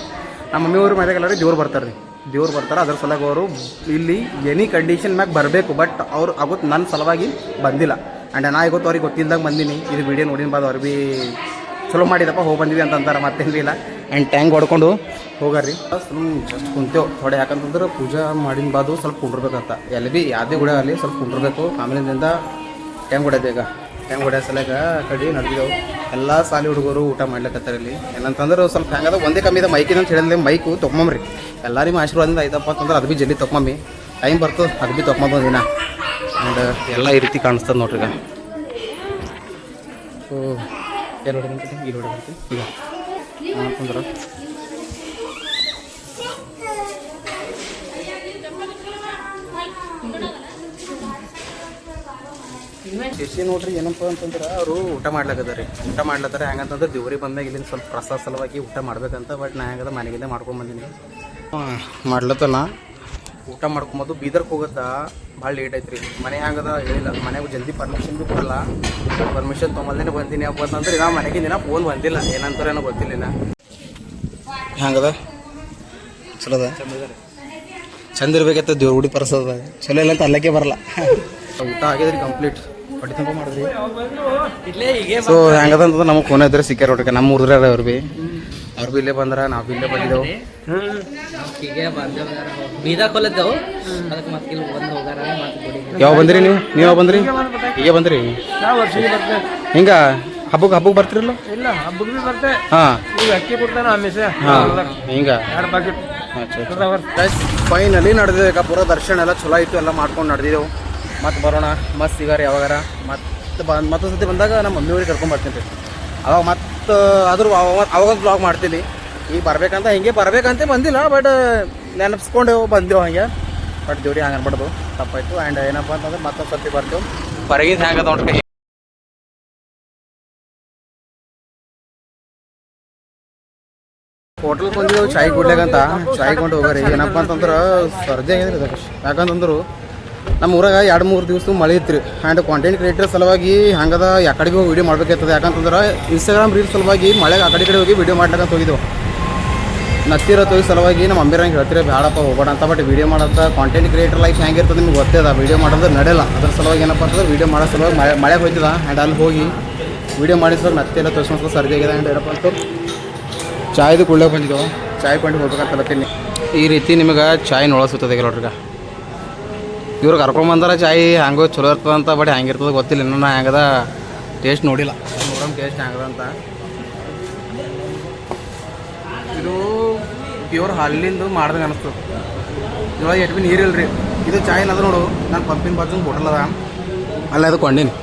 ನಮ್ಮ ಮಮ್ಮಿಯವ್ರ ಮನೆಗೆಲ್ಲರೂ ದೇವ್ರು ಬರ್ತಾರೆ ರೀ. ದೇವ್ರು ಬರ್ತಾರೆ, ಅದ್ರ ಸಲುವಾಗಿ ಅವರು ಇಲ್ಲಿ ಎನಿ ಕಂಡೀಷನ್ ಮ್ಯಾಗ ಬರಬೇಕು ಬಟ್ ಅವ್ರು ಆಗುತ್ತೆ ನನ್ನ ಸಲುವಾಗಿ ಬಂದಿಲ್ಲ. ಆ್ಯಂಡ್ ನಾ ಇವತ್ತು ಅವ್ರಿಗೆ ಗೊತ್ತಿಲ್ದಾಗ ಬಂದೀನಿ. ಇದು ವಿಡಿಯೋ ನೋಡಿನ ಬಾದ ಅವ್ರು ಭೀ ಚಲೋ ಮಾಡಿದಪ್ಪ, ಹೋಗಿ ಬಂದಿವಿ ಅಂತ ಅಂತಾರೆ, ಮತ್ತೇನು ಇಲ್ಲ. ಆ್ಯಂಡ್ ಟ್ಯಾಂಕ್ ಹೊಡ್ಕೊಂಡು ಹೋಗಾರಿ ಜಸ್ಟ್ ಕುಂತೇವು ಥೋಡೆ ಯಾಕಂತಂದ್ರೆ ಪೂಜಾ ಮಾಡಿನ ಬಾದು ಸ್ವಲ್ಪ ಕುಂಡಿರ್ಬೇಕಂತ. ಎಲ್ಲಿ ಭೀ ಯಾವುದೇ ಗುಡ ಆಗಲಿ ಸ್ವಲ್ಪ ಕುಂಡಿರ್ಬೇಕು. ಆಮೇಲಿಂದ ಟ್ಯಾಂಕ್ ಕೊಡೈತೆ ಈಗ? ಟೈಮ್ ಕೊಡೋ ಸಲಗ ಕಡಿ ನಡೆದಿದ್ದೆವು ಎಲ್ಲ ಸಾಲಿ ಹುಡುಗರು ಊಟ ಮಾಡ್ಲಿಕ್ಕತ್ತಾರ ಇಲ್ಲಿ. ಏನಂತಂದ್ರೆ ಸ್ವಲ್ಪ ಹೆಂಗದ ಒಂದೇ ಕಮ್ಮಿ ಇದೆ. ಮೈಕಿನ ಅಂತ ಹೇಳಿದ್ರೆ ಮೈಕು ತೊಗೊಂಬಮ್ರಿ ಎಲ್ಲರಿಗೂ ಆಶೀರ್ವಾದದಿಂದ ಐತಪ್ಪ ಅಂತಂದ್ರೆ ಅದು ಭೀ ಜಲ್ದಿ ತೊಗೊಂಬಮ್ಮಿ ಟೈಮ್ ಬರ್ತದೆ ಅದು ಭೀ ತೊಗೊಂಬ ದಿನ. ಆ್ಯಂಡ್ ಎಲ್ಲ ಈ ರೀತಿ ಕಾಣಿಸ್ತದೆ ನೋಡ್ರಿ ಈಗ. ಸೊ ಹೊಡೆದಂತೆ ಈಗ ಅಂತಂದ್ರೆ ಶಶಿ ನೋಡ್ರಿ ಏನಪ್ಪ ಅಂತಂದ್ರೆ ಅವರು ಊಟ ಮಾಡ್ಲಾಕತ್ತಾರ ರೀ ಊಟ ಮಾಡ್ಲತ್ತಾರ ಹೆಂಗಂತಂದ್ರೆ ದೇವ್ರಿಗೆ ಬಂದಾಗ ಇಲ್ಲಿಂದ ಸ್ವಲ್ಪ ಪ್ರಸಾದ ಸಲುವಾಗಿ ಊಟ ಮಾಡ್ಬೇಕಂತ ಬಟ್ ನಾ ಹ್ಯಾಂಗದ ಮನೆಗಿಂದ ಮಾಡ್ಕೊಂಡ್ ಬಂದೀನಿ. ಮಾಡ್ಲತ್ತಲ್ಲ. ಊಟ ಮಾಡ್ಕೊಂಬೋದು ಬೀದರ್ಗೆ ಹೋಗತ್ತಾ ಭಾಳ ಲೇಟ್ ಐತ್ರಿ ಮನೆ ಹ್ಯಾಂಗದ ಹೇಳಿಲ್ಲ. ಮನೆಗೆ ಜಲ್ದಿ ಪರ್ಮಿಷನ್ ಭೀ ಕೊಡಲ್ಲ. ಪರ್ಮಿಷನ್ ತೊಗೊಂಬಲ್ದೇನೆ ಬಂದೀನಿ. ಅಪ್ಪ ಅಂತಂದ್ರೆ ನಾ ಮನೆಗೆ ದಿನ ಫೋನ್ ಬಂದಿಲ್ಲ. ಏನಂತಾರೆ ಏನೋ ಗೊತ್ತಿಲ್ಲ ಹ್ಯಾಂಗದ? ಚಲೋದ ಚಲೋ ಅದ? ಚಂದ ಇರ್ಬೇಕತ್ತ ದೇವ್ರ ಗುಡಿ ಪರ್ಸದ ಚಲೋ ಇಲ್ಲ ಅಂತ ಅಲ್ಲಕ್ಕೆ ಬರಲ್ಲ. ಊಟ ಆಗಿದ್ರಿ ಕಂಪ್ಲೀಟ್ ಹೊಟ್ಟೆ ಮಾಡಿದ್ರಿ. ಇಲ್ಲೇ ಹೀಗೆ ಸೊ ಹೆಂಗದ ಅಂತಂದ್ರೆ ನಮಗೆ ಫೋನ್ ಇದ್ರೆ ಸಿಕ್ಕಾರ ನೋಡ್ರಿ ನಮ್ಮ ಊರ್ದ್ರ ಅವ್ರು ಭೀ ಅವ್ರು ಭೀ ಇಲ್ಲೇ ಬಂದ್ರ ನಾವು ಭೀ ಇಲ್ಲೇ ಬಂದಿದ್ದೆವು. ನಾವು ಹೀಗೆ ಬಂದೇವು ಬೀದಾ ಕೊಲದ್ದೆವು. ಅದಕ್ಕೆ ಮತ್ತೆ ಇಲ್ಲಿ ಬಂದು ಹೋಗಾರ ಮತ್ತೆ ಗುಡಿ ಯಾವ ಬಂದ್ರಿ ನೀವು? ನೀವು ಯಾವ ಬಂದ್ರಿ? ಹೀಗೆ ಬಂದ್ರಿ? ಹಿಂಗ ಹಬ್ಬಕ್ಕೆ ಹಬ್ಬಕ್ಕೆ ಬರ್ತಿರಲ್ಲ? ಇಲ್ಲ ಹಬ್ಬಕ್ಕೆ ಭೀ ಬರ್ತೆ. ಹಾಂ. ನೀವು ಅಕ್ಕಿ ಕೊಡ್ತಾನೆ ಆಮೇಲೆ ಹಾಂ. ಹಿಂಗ? ಎರಡು ಪ್ಯಾಕೆಟ್ ಫೈನಲಿ ನಡೆದಿದೆ ಪೂರ ದರ್ಶನ ಎಲ್ಲ ಚಲೋ ಆಯಿತು ಎಲ್ಲ ಮಾಡ್ಕೊಂಡು ನಡೆದಿದ್ದೆವು. ಮತ್ತೆ ಬರೋಣ ಮತ್ತೆ ಸಿಗಾರ ಯಾವಾಗಾರ ಮತ್ತೆ ಬಂದು ಮತ್ತೊಂದು ಸತಿ ಬಂದಾಗ ನಮ್ಮ ಮಮ್ಮಿಯವ್ರಿಗೆ ಕರ್ಕೊಂಡ್ ಬರ್ತೀನಿ ರೀ. ಅವಾಗ ಮತ್ತೆ ಆದ್ರೂ ಅವಾಗ ಅವಾಗ ಬ್ಲಾಗ್ ಮಾಡ್ತೀನಿ. ಈಗ ಬರ್ಬೇಕಂತ ಹಿಂಗೆ ಬರ್ಬೇಕಂತ ಬಂದಿಲ್ಲ ಬಟ್ ನೆನಪಿಸ್ಕೊಂಡೆವು ಬಂದೆವು ಹಂಗೆ ಬಟ್ ದೇವ್ರಿ ಹಂಗೆ ಅನ್ಬಾರ್ದು ತಪ್ಪಾಯ್ತು. ಆ್ಯಂಡ್ ಏನಪ್ಪ ಅಂತಂದ್ರೆ ಮತ್ತೊಂದು ಸತಿ ಬರ್ತೇವೆ. ಹೊರಗಿಂದ ಹ್ಯಾಂಗ ನೋಡ್ರಿ. ಹೋಟೆಲ್ ಬಂದಿದ್ದೆವು ಚಾಯ್ ಕುಡ್ಲಿಕ್ಕಂತ. ಚಾಯ್ ಕೊಂಡು ಹೋಗ್ರಿ. ಏನಪ್ಪ ಅಂತಂದ್ರೆ ಸರ್ದಿ ಆಗಿದ್ರಿ ಯಾಕಂತಂದ್ರು ನಮ್ಮ ಊರಾಗ ಎರಡು ಮೂರು ದಿವಸ ಮಳೆ ಇತ್ತು ಆ್ಯಂಡ್ ಕಾಂಟೆಂಟ್ ಕ್ರಿಯೇಟರ್ ಸಲುವಾಗಿ ಹಂಗದ ಯಾಕಡೆಗೆ ಹೋಗಿ ವೀಡಿಯೋ ಮಾಡ್ಬೇಕಾಗ್ತದೆ. ಯಾಕಂತಂದ್ರೆ ಇನ್ಸ್ಟಾಗ್ರಾಮ್ ರೀಲ್ಸ್ ಸಲುವಾಗಿ ಮಳೆಗೆ ಆ ಕಡೆ ಕಡೆ ಹೋಗಿ ವೀಡಿಯೋ ಮಾಡ್ಲಕ್ಕಂತ ಹೋಗಿದ್ದೆವು ನತ್ತಿರೋ ತೊಯ್ ಸಲುವಾಗಿ ನಮ್ಮ ಅಂಬಿರಂಗೆ ಹೇಳ್ತೀರಿ ಬೇಡಪ್ಪ ಹೋಗೋಣ ಅಂತ. ಬಟ್ ವೀಡಿಯೋ ಮಾಡೋದ ಕಾಂಟೆಂಟ್ ಕ್ರಿಯೇಟರ್ ಲೈಫ್ ಹೆಂಗಿರ್ತದೆ ನಿಮ್ಗೆ ಗೊತ್ತಿದೆ ವೀಡಿಯೋ ಮಾಡೋದು ನಡೆಯಲ್ಲ ಅದ್ರ ಸಲುವಾಗಿ ಏನಪ್ಪ ಅಂತಂದ್ರೆ ವೀಡಿಯೋ ಮಾಡೋ ಸಲುವಾಗಿ ಮಳೆ ಮಳೆ ಹೋಯ್ತದ. ಆ್ಯಂಡ್ ಅಲ್ಲಿ ಹೋಗಿ ವೀಡಿಯೋ ಮಾಡಿಸೋ ತೋರಿಸ್ಕೊಂಡು ಸರ್ಜಿ ಆಗಿದೆ. ಆ್ಯಂಡ್ ಏನಪ್ಪ ಅಂತ, ಚಾಯ್ದು ಕುಳ್ಳೆ ಬಂದಿದ್ದೆವು ಚಾಯ್ ಕೊಂಡು ಹೋಗ್ಬೇಕಂತ ಬರ್ತೀನಿ ಈ ರೀತಿ ನಿಮಗೆ ಚಾಯ್ ನೋಡಿಸುತ್ತದೆ ನೋಡ್ರಿಗ. ಇವ್ರು ಕರ್ಕೊಂಬಂದಾರ ಚಾಯ್ ಹ್ಯಾಂಗ ಚಲೋ ಇರ್ತದ ಅಂತ ಬಟ್ ಹೆಂಗಿರ್ತದೆ ಗೊತ್ತಿಲ್ಲ. ಇನ್ನೂ ನಾ ಹೆಂಗದ ಟೇಸ್ಟ್ ನೋಡಿಲ್ಲ. ನೋಡಮ್ ಟೇಸ್ಟ್ ಹ್ಯಾಂಗದ ಅಂತ. ಇದು ಪ್ಯೂರ್ ಹಾಲಿಂದು ಮಾಡ್ದಂಗೆ ಅನಿಸ್ತದೆ ಇದ್ರೊಳಗೆ ಎಷ್ಟು ಭೀ ನೀರಿಲ್ಲ ರೀ ಇದು ಚಾಯ್ ಅದ ನೋಡು ನಾನು ಪಂಪಿನ ಬಾಜು ಹೋಟೆಲ್ ಅದ. ಅಲ್ಲೇ ಅದು ಕೊಂಡೀನಿ.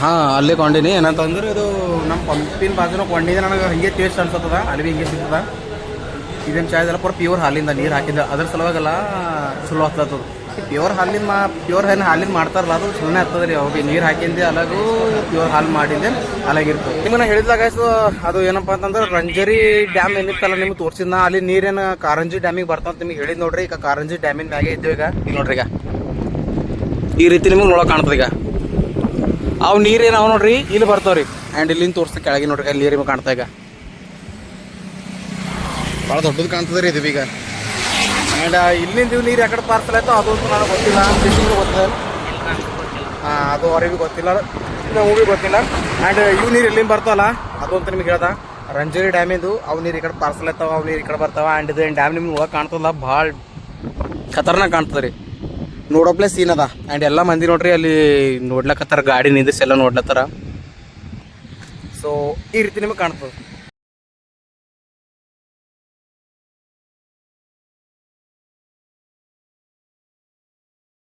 ಹಾಂ ಅಲ್ಲಿ ಕೊಂಡಿನಿ. ಏನಂತಂದ್ರೆ ಇದು ನಮ್ಮ ಪಂಪಿನ ಬಾಜುನ ಕೊಂಡಿದ್ದೆ ನನಗೆ ಹಿಂಗೆ ಟೇಸ್ಟ್ ಅನ್ಸತ್ತದ. ಅಲ್ಲಿ ಭೀ ಹಿಂಗೆ ಸಿಗ್ತದ. ಇದೇನು ಚಾಯ್ ಇದೆಲ್ಲ ಪೂರ ಪ್ಯೂರ್ ಹಾಲಿಂದ ನೀರು ಹಾಕಿದ್ದ. ಅದ್ರ ಸಲುವಾಗೆಲ್ಲ ಚಲೋ ಆಗ್ತದ ಪ್ಯೂರ್ ಹಾಲಿನ ಮಾ ಪ್ಯೂರ್ ಏನು ಹಾಲಿನ ಮಾಡ್ತಾರಲ್ಲ, ಅದು ಸುಮ್ಮನೆ ಆಗ್ತದೆ ರೀ. ಅವ್ರಿಗೆ ನೀರು ಹಾಕಿಂದೆ ಅಲಗು ಪ್ಯೂರ್ ಹಾಲು ಮಾಡಿದ್ದೆ ಅಲಾಗಿರ್ತದೆ ನಿಮ್ಮನ್ನ ಹೇಳಿದಾಗ ಅದು ಏನಪ್ಪ ಅಂತಂದ್ರೆ ರಂಜರಿ ಡ್ಯಾಮ್ ಏನಿತ್ತಲ್ಲ ನಿಮ್ಗೆ ತೋರಿಸಿದ್ನ, ಅಲ್ಲಿ ನೀರೇನು ಕಾರಂಜಿ ಡ್ಯಾಮಿಗೆ ಬರ್ತಂತ ನಿಮಗೆ ಹೇಳಿದ್ ನೋಡ್ರಿ. ಈಗ ಕಾರಂಜಿ ಡ್ಯಾಮಿನ ಮ್ಯಾಗೆ ಇದ್ದೇವೆ ಈಗ. ಈಗ ನೋಡ್ರಿ ಈಗ. ಈ ರೀತಿ ನಿಮಗೆ ನೋಡೋಕೆ ಕಾಣ್ತದೆ ಈಗ. ಅವು ನೀರೇನು ಅವ ನೋಡ್ರಿ, ಇಲ್ಲಿ ಬರ್ತಾವ್ರಿ ಆ್ಯಂಡ್ ಇಲ್ಲಿಂದ ತೋರಿಸ್ತಾ ಕೆಳಗೆ ನೋಡ್ರಿ, ಅಲ್ಲಿ ನೀರು ಕಾಣ್ತಾ ಈಗ. ಭಾಳ ದೊಡ್ಡದು ಕಾಣ್ತದೆ ರೀ ಇದು ಈಗ ಆ್ಯಂಡ್ ಇಲ್ಲಿಂದ ಇವು ನೀರು ಯಾಕಡೆ ಪಾರ್ಸಲ್ ಆಯ್ತು ಅದು ನನಗೆ ಗೊತ್ತಿಲ್ಲ. ಫಿಶಿಂಗ್ ಗೊತ್ತಿಲ್ಲ. ಹಾಂ ಅದು ಅವ್ರಿಗೆ ಗೊತ್ತಿಲ್ಲ. ನಮಗೂ ಗೊತ್ತಿಲ್ಲ. ಆ್ಯಂಡ್ ಇವು ನೀರು ಎಲ್ಲಿಂದ ಬರ್ತಾವಲ್ಲ? ಅದು ಅಂತ ನಿಮ್ಗೆ ಹೇಳ್ದ. ರಂಜರಿ ಡ್ಯಾಮಿಂದು ಅವು ನೀರು ಈ ಕಡೆ ಪಾರ್ಸಲ್ ಆಯ್ತಾವ ಅವು ನೀರು ಈ ಕಡೆ ಬರ್ತಾವ. ಆ್ಯಂಡ್ ಇದು ಡ್ಯಾಮ್ ನಿಮ್ಗೆ ಹೋಗಕ್ಕೆ ಕಾಣ್ತದಲ್ಲ? ಭಾಳ ಖತರ್ನಾಗ ಕಾಣ್ತದೆ ರೀ. ನೋಡೋಪ್ಲೆ ಸೀನ್ ಅದ. ಆ್ಯಂಡ್ ಎಲ್ಲ ಮಂದಿ ನೋಡ್ರಿ, ಅಲ್ಲಿ ನೋಡ್ಲಕತ್ತಾರ, ಗಾಡಿ ನಿಂದಿಸಿ ಎಲ್ಲ ನೋಡ್ಲತ್ತಾರ. ಸೊ ಈ ರೀತಿ ನಿಮಗೆ ಕಾಣ್ತದೆ.